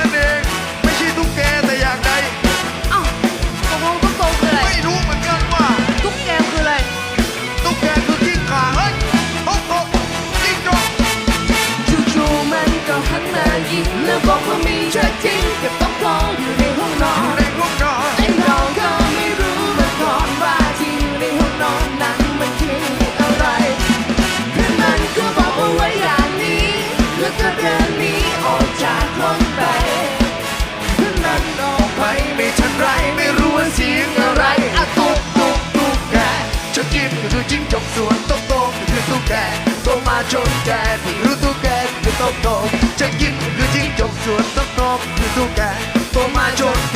นั่นเอง ไม่ใช่ตุ๊กแกแต่อย่างใดเอ้าตกลงตุ๊กโตคืออะไร ไม่รู้เหมือนกันว่า ตุ๊กแกคืออะไร ตุ๊กแกคือกิ้งก่าเฮ้ยโอ้โหกิ้งจกจู่ๆมันก็หันมายิ้มแล้วบอกว่ามีเธอจ จิ้งจกส่วนตกตกหรือตุ๊กแกโตมาจนแก่ม่รู้ตุ๊กแกหรือตกตกจะกินหรือจิ้งจกส่วนตกตกหรือตุ๊กแกโตมาจนแก